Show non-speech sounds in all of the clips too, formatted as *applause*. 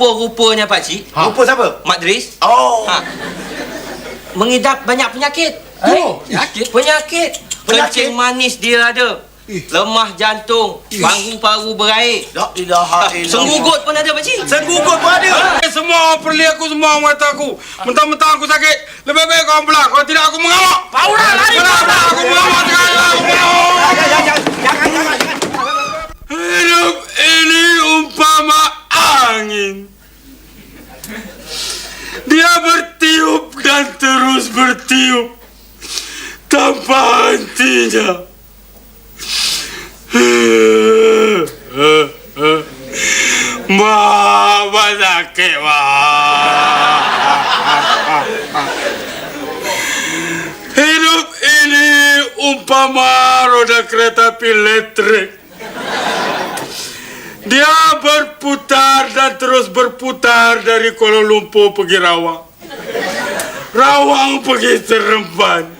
rupa-rupanya Pak Cik, Ha. Rupa siapa? Mak Dris, Oh. ha, mengidap banyak penyakit. Oh, Penyakit? Penyakit. Penyakit? Kencing manis dia ada. Ih. Lemah jantung, paru-paru berair. La ilaha illallah. Senggugut pun ada Pak Cik. Senggugut pun ada. Eh, semua orang perli aku semua orang kata aku. Mentang-mentang aku sakit. Lebih baik kau belah. Kalau tidak aku mengamuk. Kau dah lari. Aku sekarang. Mengamuk. Jangan, jangan, jangan, jangan, jangan. Hidup ini umpama angin. Dia bertiup dan terus bertiup. Hentinya. Mama sakit. Hidup ini umpama roda kereta api elektrik. Dia berputar dan terus berputar dari Kuala Lumpur pergi Rawang. Rawang pergi Seremban.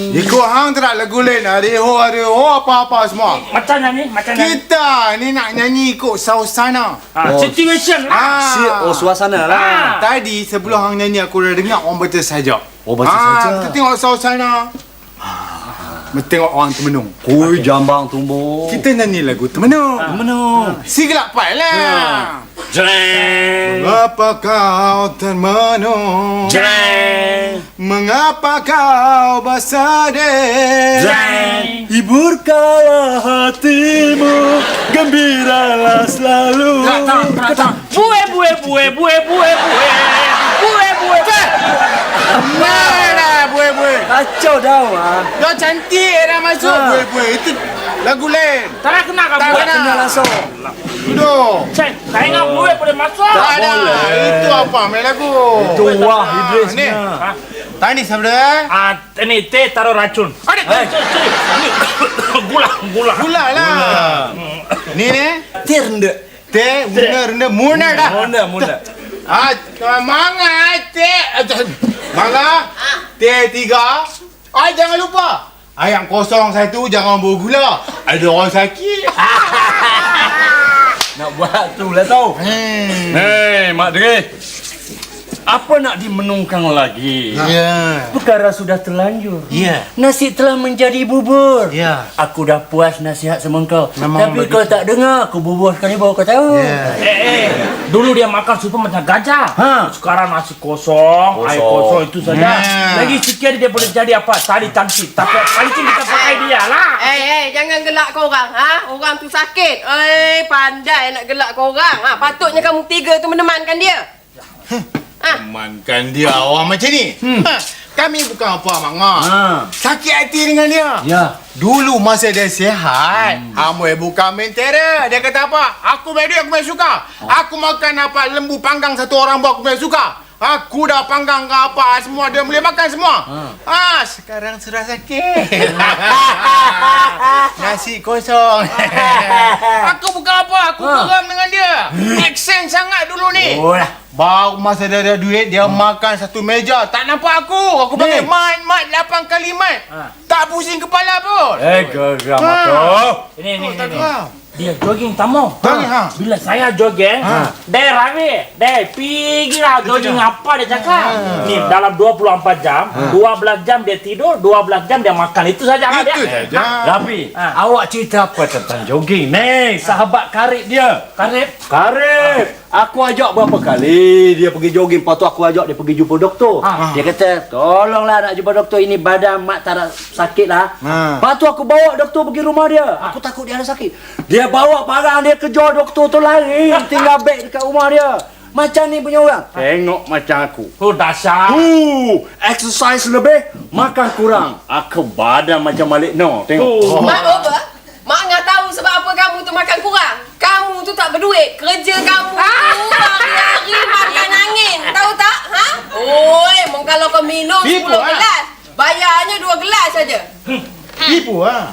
Ikut hang tak lagu lain Ada ho ada ho apa-apa semua Macam nyanyi, macam nyanyi. Kita ni nak nyanyi ikut suasana Ah, situation lah. Ah, Oh suasana lah Ah. Tadi sebelum hang nyanyi aku dah dengar orang baca sajak Oh, baca Ah, sajak. Kita tengok suasana tengok orang temenung Oi jambang tumbuh Kita nyanyi lagu temenung Mana Si gelap pai lah. Jreng. Mengapa kau termenung? Jreng. Mengapa kau bersedih Jreng. Hiburkanlah hatimu Gembiralah selalu. Bue, bue, bue, bue, bue, bue. Bue, bue. Mana buih-buih Kacau dah ah. Dah cantik dah masuk Ha. Buih-buih Itu lagu lain Tak nak kena kau Tak bue. kena. Langsung Duduk Cek, saya ingat bue boleh masuk. Tak ada Itu apa main lagu Tu wah Ah, Idris ni. punya. Tadi sebenarnya Ah, ini teh taruh racun. Ada, Eh. cek, cek. Ini *coughs* gula, gula. Gula lah Ni ni Tir rendah Teh Renda-renda Muna dah Munda munda Ah, Manga Teh Manga Teh tiga. Ah, jangan lupa. Yang kosong satu jangan bawa gula. Ada orang sakit. *laughs* Nak buat tu lah tau. Hmm. Hei Mak Dre Apa nak dimenungkan lagi Ya Perkara sudah terlanjur Ya Nasi telah menjadi bubur Ya Aku dah puas nasihat sama kau Memang Tapi begitu. kau tak dengar Aku bubur sekali baru kau tahu Ya Eh, eh. Dulu dia makan sup macam gajah. Ha. Sekarang nasi kosong, air Kosong. kosong itu saja. Ha. Lagi sikit dia boleh jadi apa? Tali tansip. Tapi pancing kita pakai dia lah. Eh, eh, jangan gelak kau orang. Ha? Orang tu sakit. Eh, pandai nak gelak kau orang. Ha, patutnya kamu tiga tu menemankan dia. Ha? Temankan dia orang macam ni. Ha. Kami bukan apa Manga Ha. Sakit hati dengan dia. Ya. Dulu masa dia sihat hmm. Amoi bukan mentera Dia kata apa? Aku main duit aku main suka. Aku makan apa? Lembu panggang satu orang buat aku main suka Aku dah panggang ke apa Semua dia boleh makan semua. Ah Sekarang sudah sakit. *laughs* Nasi kosong. *laughs* Aku bukan apa Aku geram dengan dia. *laughs* Action sangat dulu ni. Oh lah. Baru masa dia ada duit Dia makan satu meja. Tak nampak aku. Aku panggil Ni. mat mat Lapan kali mat. Tak pusing kepala pun. Eh geram Ha. aku. Ini, ini, tak ini. Dia jogging tamu. Jogging, ha. Bila saya jogging, dia ravi. Dia pergi lah jogging apa dia cakap. Ni dalam 24 jam, 12 jam dia tidur, 12 jam dia makan. Itu saja lah dia. Itu saja Rapi Ha. Awak cerita apa tentang jogging Ni sahabat karib dia Karib. Karib Aku ajak berapa kali dia pergi jogging Lepas tu aku ajak dia pergi jumpa doktor Ha. Dia kata Tolonglah nak jumpa doktor Ini badan mak tak ada sakit lah Ha. Lepas tu aku bawa doktor pergi rumah dia Aku takut dia ada sakit Dia bawa barang dia kejar doktor tu lari Tinggal beg dekat rumah dia Macam ni punya orang Tengok macam aku Oh, dahsyat. Uh, exercise lebih, makan kurang. Aku badan macam Malik No. Tengok. Oh. Mak over. Mak nggak tahu sebab apa kamu tu makan kurang. Kamu tu tak berduit. Kerja kamu tu hari-hari makan angin. Tahu tak? Ha? Oi, mong kalau kau minum 10 Tipu, ha? gelas, bayarnya 2 gelas saja. Tipu ah.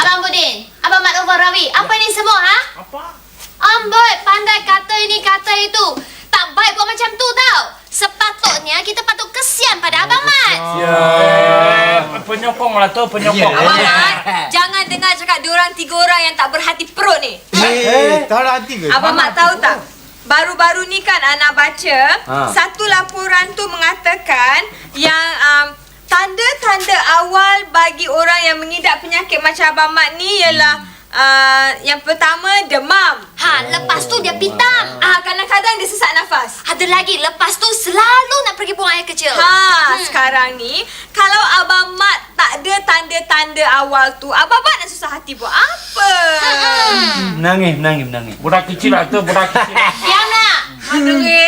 Abang Budin, Abang Mat Nova Rawi, apa ni semua ha? Apa? Amboi, pandai kata ini kata itu. Tak baik buat macam tu tau. Sepatutnya kita patut kesian pada Abang Mat. Eh, penyokong lah tu, penyokong. Ya. Abang Mat, *laughs* jangan dengar cakap diorang tiga orang yang tak berhati perut ni. Eh, tak ada hati ke? Abang Mat tahu tak? Baru-baru ni kan anak baca Ha. satu laporan tu mengatakan yang um, tanda-tanda awal bagi orang yang mengidap penyakit macam Abang Mat ni ialah uh, yang pertama demam. Ha, lepas tu dia pitam. Ah kadang-kadang. Ada lagi, lepas tu selalu nak pergi buang air kecil. Ha, sekarang ni kalau Abang Mat tak ada tanda-tanda awal tu, Abang Mat nak susah hati buat apa? Hmm. Menangis, menangis, menangis. Budak kecil lah tu, budak kecil. *laughs* Diam nak. Mak Deri,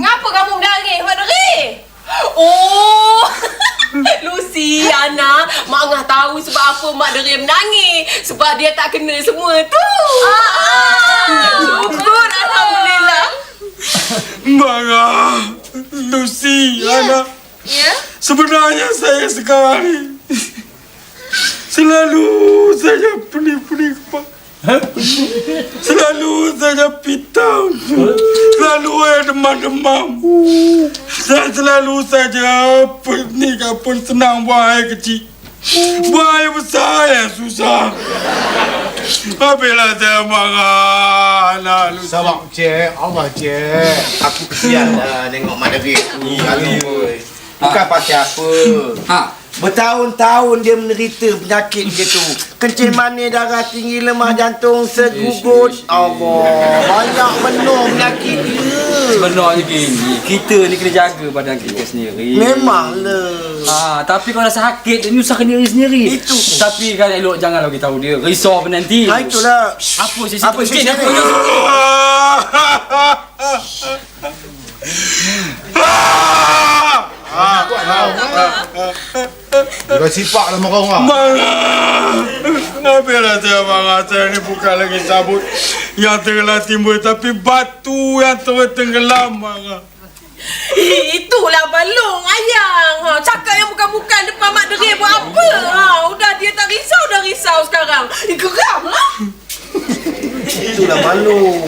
ngapa kamu menangis, Mak Deri? Oh, *laughs* Lucy, Ana, Mak Angah tahu sebab apa Mak Deri menangis. Sebab dia tak kena semua tu. Ah, Syukur, Alhamdulillah. Bangga. Lucy, anak. Ya? Sebenarnya saya sekarang ni selalu saja pening-pening kepala. Selalu saja pitam. Selalu saya demam-demam. Dan selalu saja pening pun senang buang air kecil. Buang air besar yang susah. Habislah saya marah anak Lucy. Sabar, cik. Allah, cik. Aku kesian lah tengok mak deri tu. Bukan pasal apa. Ha. Bertahun-tahun dia menderita penyakit dia tu. Kencing manis, darah tinggi, lemah jantung, segugut. Allah, banyak benar penyakit dia. Sebenarnya gini, kita ni kena jaga badan kita sendiri. Memanglah. Ha, tapi kalau dah sakit, dia nyusahkan diri sendiri. Itu. Tapi kan elok jangan bagi tahu dia. Risau apa nanti. Ha, itulah. Apa sih? Apa sih, Sikit, sini? *laughs* apa? Dah sipak lah muka orang. Marah. Habislah saya marah. Saya ni bukan lagi sabut yang telah timbul. Tapi batu yang terus tenggelam. Marah. Eh, Itulah balung ayang. Ha, cakap yang bukan-bukan depan Mak Deri buat apa? Ha, udah dia tak risau, dah risau sekarang. Eh, geram lah. Itulah balung.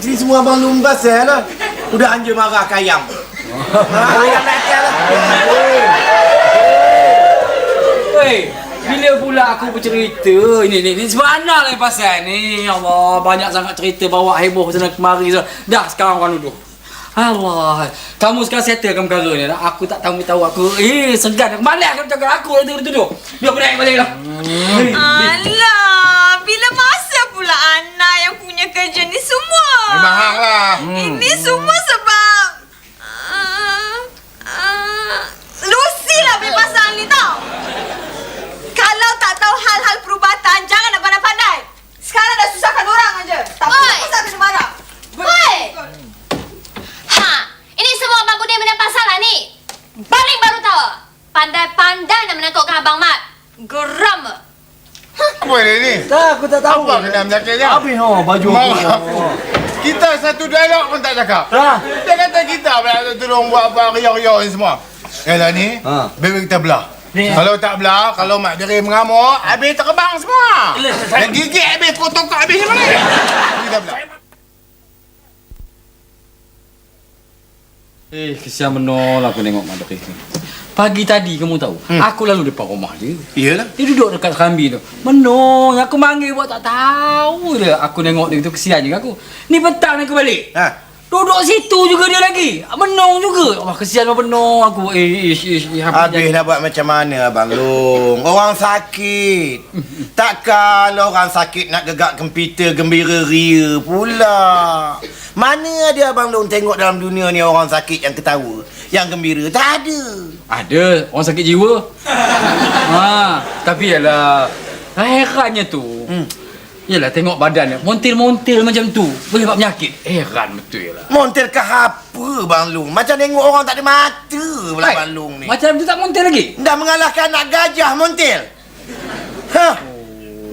Ini semua balung pasal lah. Udah anjur marah ke ayam. Ha, ayam nakal Weh, bila pula aku bercerita? Ini, ni, ni sebab anak lah yang pasal ni. Ya Allah, banyak sangat cerita bawa heboh sana kemari. sana. Dah, sekarang orang duduk. Allah, kamu sekarang settlekan perkara ni lah. Aku tak tahu tahu aku. Eh, segan. Balik aku cakap aku dah duduk. Biar aku naik balik lah. Hmm. Alah, bila masa pula anak yang punya kerja ni semua? Memang lah. Ini semua sebab Lucy lah punya pasal ni tau. Kalau tak tahu hal-hal perubatan, jangan nak pandai-pandai. Sekarang dah susahkan orang aja. Tak Oi. pasal kena marah. Oi. Ha, ini semua Abang Budin punya pasal lah ni. Paling baru tahu. Pandai-pandai nak menakutkan Abang Mat. Geram. Apa dia ni? Tak, aku tak tahu. Apa kena penyakitnya? Habis oh, baju aku. Marah. Kita satu dialog pun tak cakap. Dah. Dia kata kita pula tolong buat apa riak-riak ni semua. Eh lah ni, Ha. baby kita belah. Ni. Kalau tak belah, kalau mak diri mengamuk, habis terbang semua. Dan gigit habis, kotok habis ni mana? Kita belah. Eh, kesian benar lah aku tengok Mak Dokis ni. Pagi tadi kamu tahu, hmm. aku lalu depan rumah dia. Iyalah. Dia duduk dekat kerambi tu. Menong, aku manggil buat tak tahu dia. Aku tengok dia tu kesian juga aku. Ni petang ni aku balik. Ha. Duduk situ juga dia lagi. Menong juga. Wah, kesian lah menong aku. Eh, ish, ish, ish. Habis nak buat macam mana Abang Long? Orang sakit. *laughs* Takkan orang sakit nak gegak komputer gembira ria pula. Mana ada Abang Long tengok dalam dunia ni orang sakit yang ketawa, yang gembira? Tak ada. Ada. Orang sakit jiwa. *laughs* ha, tapi yalah. Herannya tu. Hmm. Yalah tengok badan dia. Montil-montil macam tu. Boleh buat penyakit. Heran betul lah. Montel ke apa Bang Long? Macam tengok orang tak ada mata pula Hai, Bang Long ni. Macam tu tak montil lagi? Dah mengalahkan anak gajah Montel. Ha?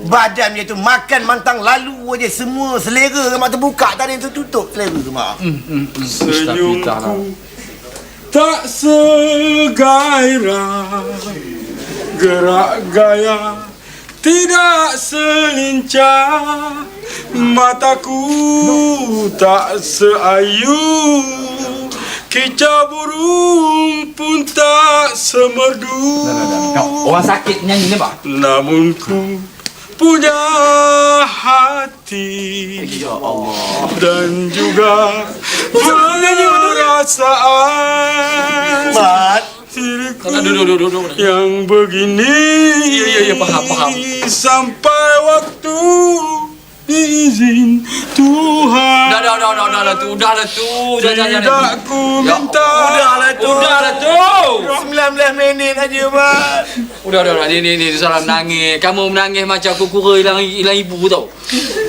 Badan dia tu makan mantang lalu aja semua selera mak terbuka tadi tertutup selera tu mak. Senyumku tak segairah Gerak gaya tidak selincah Mataku tak seayu. Kicau burung pun tak semerdu. Orang sakit nyanyi ni bang. Namun ku punya hati Dan juga perasaan Mat, Diriku Tak, duduk, duduk, duduk. yang begini Ya, ya, ya, faham, faham. Sampai waktu izin Tuhan Dah dah dah dah dah lah tu. Dah lah tu. Tidak ku Ya, minta udahlah tu. Udah lah tu. 19 minit aja mat. Udah dah dah. Ni ni ni salah menangis. Kamu menangis macam kukura hilang hilang ibu tau.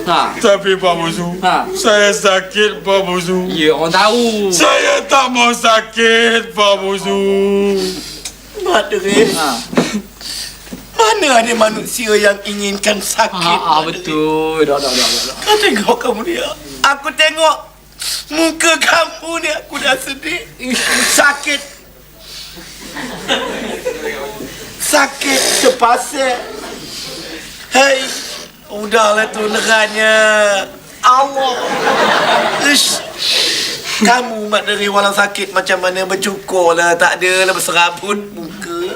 Ha. Tapi Pak Musu Ha. Saya sakit Pak Musu Ya orang tahu. Saya tak mau sakit Pak Musu Mat deri. Ha. Mana ada manusia yang inginkan sakit? ha betul. Dah dah dah dah. Kau tengok kamu dia. Aku tengok muka kamu ni aku dah sedih. Sakit. Sakit terpasir. Hei, udahlah tu nerannya. Allah. Ish. Kamu mak dari walau sakit macam mana bercukur lah. Tak ada lah berserabut muka.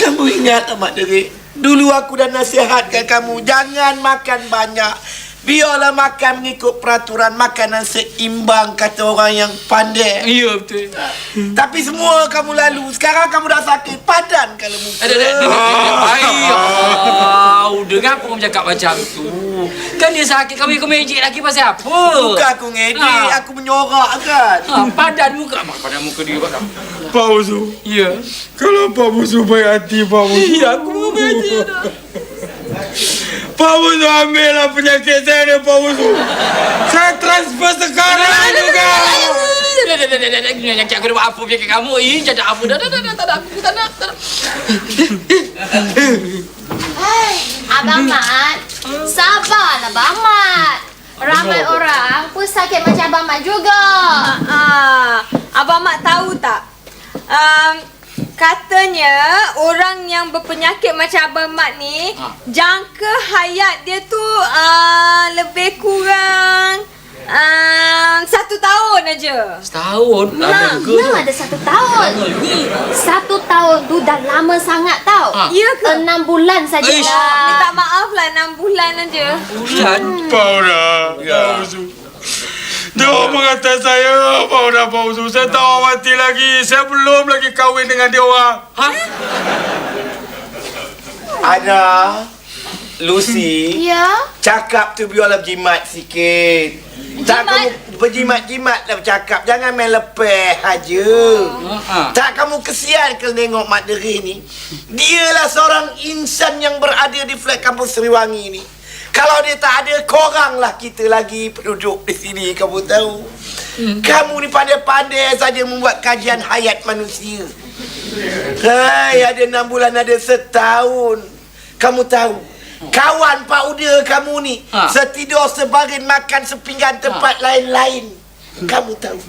Kamu ingat Mak Deri Dulu aku dah nasihatkan kamu Jangan makan banyak Biarlah makan mengikut peraturan Makanan seimbang Kata orang yang pandai Ya betul. Tapi semua kamu lalu Sekarang kamu dah sakit Padan kalau muka Ada ada. Dengar apa kamu cakap macam tu. Kan dia sakit kami kau magic lagi pasal apa? Bukan aku ngedek Ha. Aku menyorak kan Ha, padan muka. Mak padan muka dia padan. Pak Musu Ya. Kalau Pak Musu baik hati Pak Musu Ya aku magic dah. *laughs* Pak Musu ambil lah penyakit saya ni Pak Musu Saya transfer sekarang juga Dah dah dah dah dah dah. Nyakit aku dah buat apa penyakit kamu? Ih, cacat apa? Dah dah dah dah. Tak ada aku tak nak. Tak nak. Abang Mat, sabarlah Abang Mat. Ramai orang pun sakit macam Abang Mat juga. Ah, Abang Mak tahu tak? Um, katanya orang yang berpenyakit macam Abang Mak ni Ah. jangka hayat dia tu uh, lebih kurang um, satu tahun aja. Setahun. Lama Nah, juga tu. nah ada satu tahun. Satu tahun tu dah lama sangat tau. Ah. Ya ke? Enam bulan Ish. sajalah. Minta maaf lah 6 bulan aja. Bulan. Paula Pak Musu Dia orang mengata saya Paula Pak Musu Saya tak mau mati lagi. Saya belum lagi kahwin dengan dia orang. Ha? Ana Lucy Ya? Cakap tu biarlah berjimat sikit. Tak Jimat? kamu berjimat-jimat lah bercakap. Jangan main lepeh aja. Ha. Tak kamu kesian ke tengok Mak Deri ni. Dialah seorang insan yang berada di flat kampung Seriwangi ni Kalau dia tak ada korang lah kita lagi penduduk di sini kamu tahu. Kamu ni pandai-pandai saja membuat kajian hayat manusia. Hai, ada enam bulan, ada setahun. Kamu tahu Kawan Pak Uda kamu ni Ha. Setidur sebaring makan sepinggan tempat lain-lain. Kamu tahu.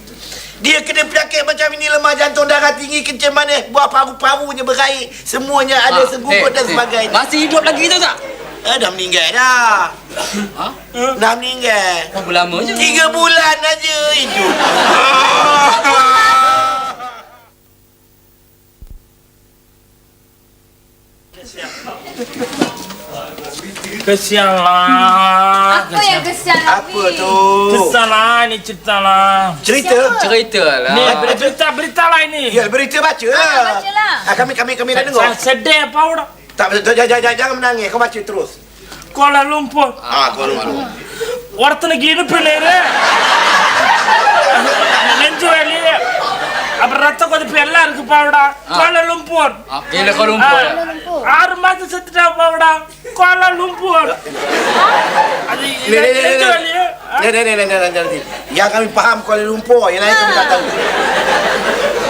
Dia kena penyakit macam ini lemah jantung darah tinggi kencing manis buah paru-parunya berair. Semuanya ada Ha, segumput eh, dan eh, sebagainya. Masih hidup lagi tu tak? Eh, dah meninggal dah Ha? dah meninggal Berapa lama je? tiga bulan aja hidup Kesian lah. Apa yang kesian apa Abi? tu Cerita lah ni cerita lah. cerita Cerita lah. Ni berita berita lah ini. ya berita baca Ah, bacalah. ah, kami kami kami dah dengar sedih apa udah. Tak jangan jangan jangan menangis kau baca terus Kuala Lumpur. ah kau lupa Wartana gini pelere. Nenju ali. Apa rata kau pelar ke pauda. Kuala Lumpur. Ha, Gila kau rumput. Ah, mata sedih pauda. Kuala Lumpur. Ni. ali. Ni, ni, ni, ni, ni, ni, ni. Yang kami faham Kuala Lumpur Yang lain kami tak tahu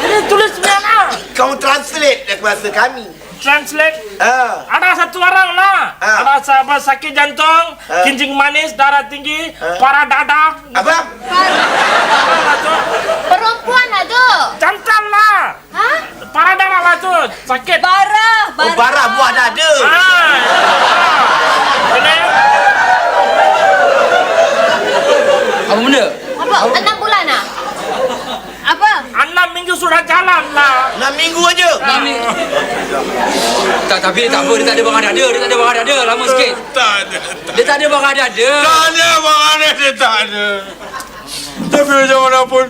Ini tulis mana? Kau translate dari bahasa kami translate. Ah. Ada satu orang lah. Ah. Ada sahabat sakit jantung, Ah. kencing manis, darah tinggi, para dada. Apa? Perempuan lah tu. Jantan lah. Hah? Para dada lah tu. Sakit. Bara, Oh, barah buah dada. Ah. Ini Apa benda? Apa? Enam bulan ah? Apa? enam minggu sudah jalan lah. Enam minggu aja. Kami tak tapi tak apa dia tak ada barang dada, dia tak ada barang dada, lama sikit. Tak ada. Dia tak ada barang dada. Tak ada mana dia tak ada. Tapi macam mana pun,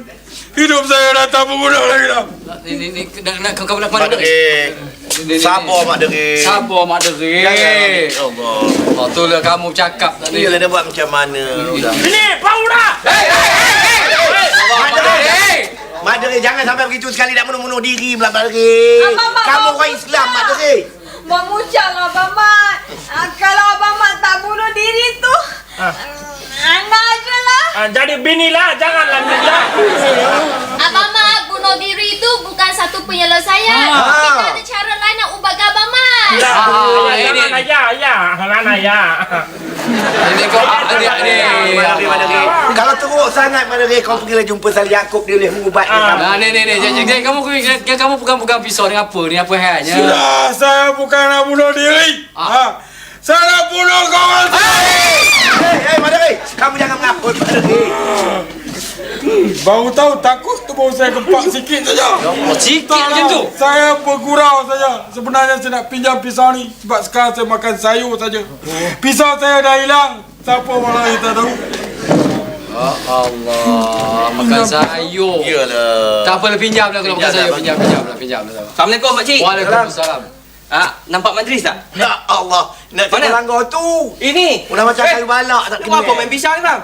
hidup saya dah tak berguna lagi dah. Ni ni ni nak nak kau nak mana? Mak Derik. Sabar Mak Derik. Sabar mak derik. Jangan Allah. Oh, tu lah kamu cakap tadi. Iyalah dia buat macam mana. Udah. Ini bau dah. Mak Derik. Hey! Mak Derik jangan sampai begitu sekali nak bunuh-bunuh diri pula Mak Derik. Abang, Kamu orang Islam Mak Derik. Memucang Abang Mat. *laughs* Ah, kalau Abang Mat tak bunuh diri tu, Ana je lah. Ah, jadi bini lah, janganlah minta. Abang bunuh diri itu bukan satu penyelesaian. Ah. Kita ada cara lain nak ubah Abang Mat. Ya, Ah, ya, ini. jangan ya, ya, jangan ya. Ini kau Mak Derik. Kalau teruk sangat Mak Derik, kau pergilah jumpa Salih Yaakob. Dia boleh mengubatkan Ah. kamu. Nah, ni ni ni. Jadi jadi kamu kamu kamu pegang-pegang pisau ni apa? Ni apa halnya? Sudah, saya bukan nak bunuh diri. Ha. Saya nak bunuh kawan saya. Hei, hei Mak Derik. Kamu jangan mengapun Mak Derik. Baru tahu takut tu baru saya gempak sikit saja. Oh, sikit macam tu. Saya bergurau saja. Sebenarnya saya nak pinjam pisau ni sebab sekarang saya makan sayur saja. Pisau saya dah hilang. Siapa malah kita tahu. Oh, Allah, makan sayur. Iyalah. Tak apalah pinjam lah kalau makan Pinjam sayur, pinjam, pinjam lah, pinjam lah. Assalamualaikum Pak Cik. Waalaikumsalam. Ah, nampak Madris tak? Ya Allah. Nak Mana? tengok langgar tu. Ini. Udah macam kayu balak tak Kenapa kenal. main pisang ni bang?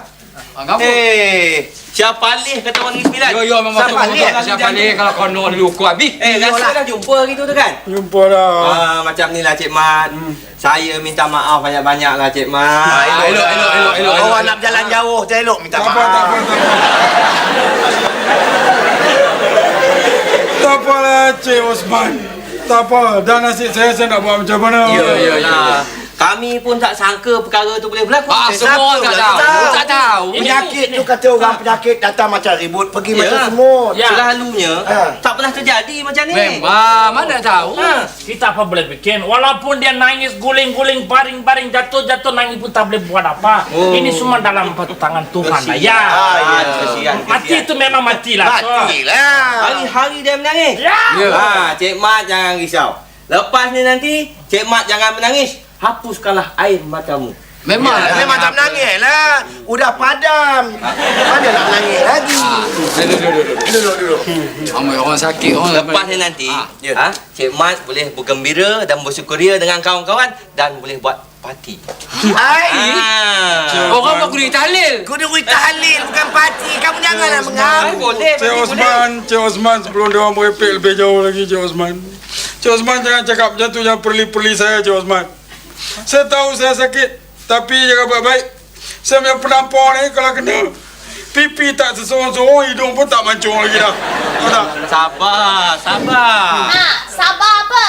Ah? Eh, siapa alih kata orang Sembilan? Yo yo memang Siapa betul. Siapa ni kalau kau nak diukur habis? Eh, rasa dah jumpa gitu tu kan? Jumpa dah. Ah, macam ni lah Cik Mat. Saya minta maaf banyak-banyak lah Cik Mat. Ah, elok, elok, elok, elok, elok. Orang nak berjalan jauh, tak elok minta Tak apa, tak apa, maaf. tak apa. Apalah Cik Osman. Tak apa, dah nasib saya saya nak buat macam mana. Ya, ya, ya. Kami pun tak sangka perkara tu boleh berlaku. Ah, semua orang tak tahu. tak Tak tahu. Penyakit tu kata orang penyakit datang macam ribut, pergi Ya. macam semut. Ya. Selalunya Ah. tak pernah terjadi macam ni. Memang, mana tahu. Ha, kita apa boleh bikin? Walaupun dia nangis guling-guling, baring-baring, jatuh-jatuh nangis pun tak boleh buat apa. Oh. Ini semua dalam tangan Tuhan lah. Ya. Ah, ya. Kesian, Mati kesian. itu memang mati lah. Matilah. Hari-hari dia menangis. Ya. Ya. Ha, Cik Mat jangan risau. Lepas ni nanti, Cik Mat jangan menangis. Hapuskanlah air matamu. Memang. Ya, memang tak menangis lah. Udah padam. Mana nak menangis lagi? Duduk, duduk, duduk. Duduk, duduk. Ramai orang sakit. Orang Lepas ni nanti, Ah, ya. ha, Cik Mat boleh bergembira dan bersyukuria dengan kawan-kawan dan boleh buat parti. Hai. Ha. Orang buat kulit talil. Kudu duit tahlil bukan parti. Kamu janganlah Ah, mengamuk. boleh, Cik. Osman, Cik Osman sebelum dia orang merepek lebih jauh lagi Cik Osman. Cik Osman jangan cakap macam tu jangan perli-perli saya Cik Osman. Saya tahu saya sakit tapi jaga baik-baik. Saya punya penampar ni kalau kena pipi tak sesorong-sorong hidung pun tak mancung lagi dah. Tahu tak? Sabar, sabar. Ha, sabar apa?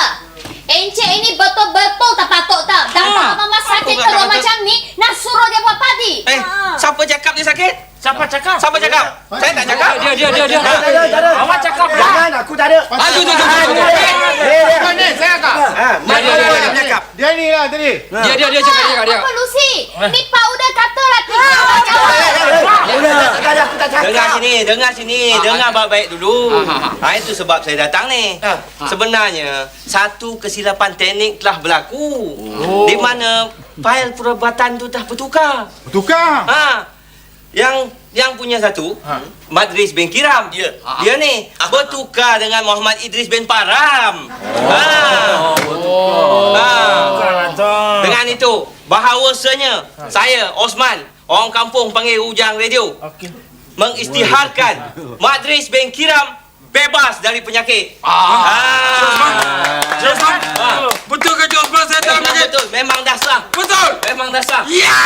Encik ini betul-betul tak patut tak? Dapat Ha. Mat sakit kata- macam ni, nak suruh dia buat parti. Eh, siapa cakap dia sakit? Siapa cakap? Siapa cakap? Saya tak cakap. Dia, dia, dia, dia. Tak ada, tak ada. Awak cakap lah. Jangan, aku tak ada. Ah, tu, tu, tu. Dia, dia. Ni, saya kak. Ha, mana dia, dia, orang dia. ni lah tadi. Dia, dia, dia cakap, dia cakap, dia. Apa Lucy? Ni powder kata lah tiga Eh, orang eh, eh, Udah, tak ada, aku tak cakap. Dengar sini, dengar sini, dengar baik-baik dulu. Ah, ah, ah. Ha, itu sebab saya datang ni. Ah. Sebenarnya, satu kesilapan teknik telah berlaku. Di mana fail perubatan tu dah bertukar. Tukar. Ha. Yang yang punya satu, Madris bin Kiram. Ya. Dia ni bertukar dengan Muhammad Idris bin Param. Ha. Ha. Bukanlah tu. Dengan itu, bahawasanya saya Osman, orang kampung panggil Ujang Radio, Okey. mengisytiharkan Madris bin Kiram bebas dari penyakit. Ah. Ah. Cik Osman, Ah. betul ke Osman saya tak Memang betul, memang dah sah. Betul. Memang dah sah. Ya!